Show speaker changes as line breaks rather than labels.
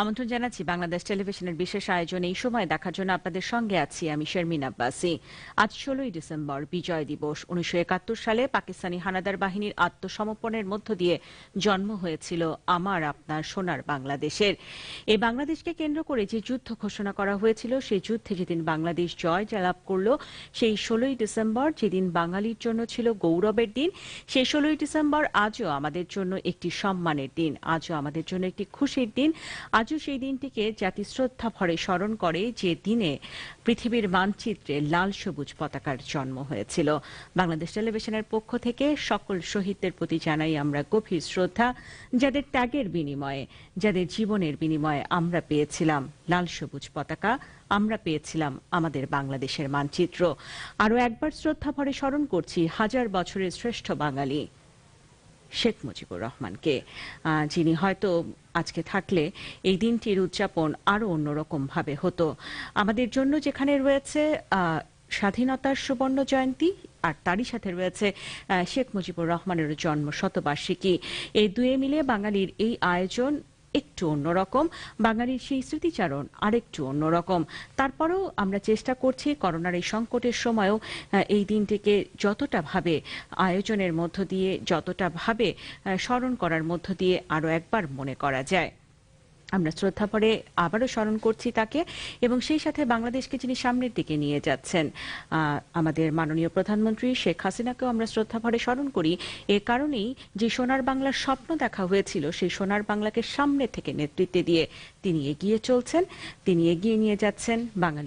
আমন্ত্রণ জানাচ্ছি বাংলাদেশ টেলিভিশনের বিশেষ আয়োজন এই সময় দেখার জন্য আপনাদের সঙ্গে আছি আমি শারমিন আব্বাসি। আজ ষোলোই ডিসেম্বর, বিজয় দিবস। উনিশশো একাত্তর সালে পাকিস্তানি হানাদার বাহিনীর আত্মসমর্পণের মধ্য দিয়ে জন্ম হয়েছিল আমার আপনার সোনার বাংলাদেশের। এই বাংলাদেশকে কেন্দ্র করে যে যুদ্ধ ঘোষণা করা হয়েছিল, সেই যুদ্ধে যেদিন বাংলাদেশ জয় লাভ করল, সেই ষোলোই ডিসেম্বর যেদিন বাঙালির জন্য ছিল গৌরবের দিন, সেই ষোলোই ডিসেম্বর আজও আমাদের জন্য একটি সম্মানের দিন, আজও আমাদের জন্য একটি খুশির দিন আজও সেই দিনটিকে জাতি শ্রদ্ধা ভরে স্মরণ করে যে দিনে পৃথিবীর মানচিত্রে লাল সবুজ পতাকার জন্ম হয়েছিল। বাংলাদেশ টেলিভিশনের পক্ষ থেকে সকল শহীদদের প্রতি জানাই আমরা গভীর শ্রদ্ধা, যাদের ত্যাগের বিনিময়ে, যাদের জীবনের বিনিময়ে আমরা পেয়েছিলাম লাল সবুজ পতাকা, আমরা পেয়েছিলাম আমাদের বাংলাদেশের মানচিত্র। আরও একবার শ্রদ্ধা ভরে স্মরণ করছি হাজার বছরের শ্রেষ্ঠ বাঙালি শেখ মুজিবুর রহমানকে যিনি হয়তো আজকে থাকলে এই দিনটির উদযাপন আরও অন্যরকম ভাবে হতো। আমাদের জন্য যেখানে রয়েছে স্বাধীনতার সুবর্ণ জয়ন্তী, আর তারই সাথে রয়েছে শেখ মুজিবুর রহমানের জন্ম শতবার্ষিকী এই দুয়ে মিলে বাঙালির এই আয়োজন একটু অন্যরকম। বাঙালির সেই স্মৃতিচারণ আরেকটু অন্যরকম। তারপরেও আমরা চেষ্টা করছি করোনার এই সংকটের সময়ও এই দিনটিকে যতটা ভাবে আয়োজনের মধ্য দিয়ে, যতটা ভাবে স্মরণ করার মধ্য দিয়ে আরও একবার মনে করা যায়। আমরা শ্রদ্ধা পরে আবারও স্মরণ করছি তাকে এবং সেই সাথে বাংলাদেশকে যিনি সামনের দিকে নিয়ে যাচ্ছেন আমাদের মাননীয় প্রধানমন্ত্রী শেখ হাসিনাকেও আমরা শ্রদ্ধা ভরে স্মরণ করি। এ কারণেই যে সোনার বাংলার স্বপ্ন দেখা হয়েছিল, সেই সোনার বাংলাকে সামনে থেকে নেতৃত্বে দিয়ে তিনি এগিয়ে চলছেন, তিনি এগিয়ে নিয়ে যাচ্ছেন বাঙালি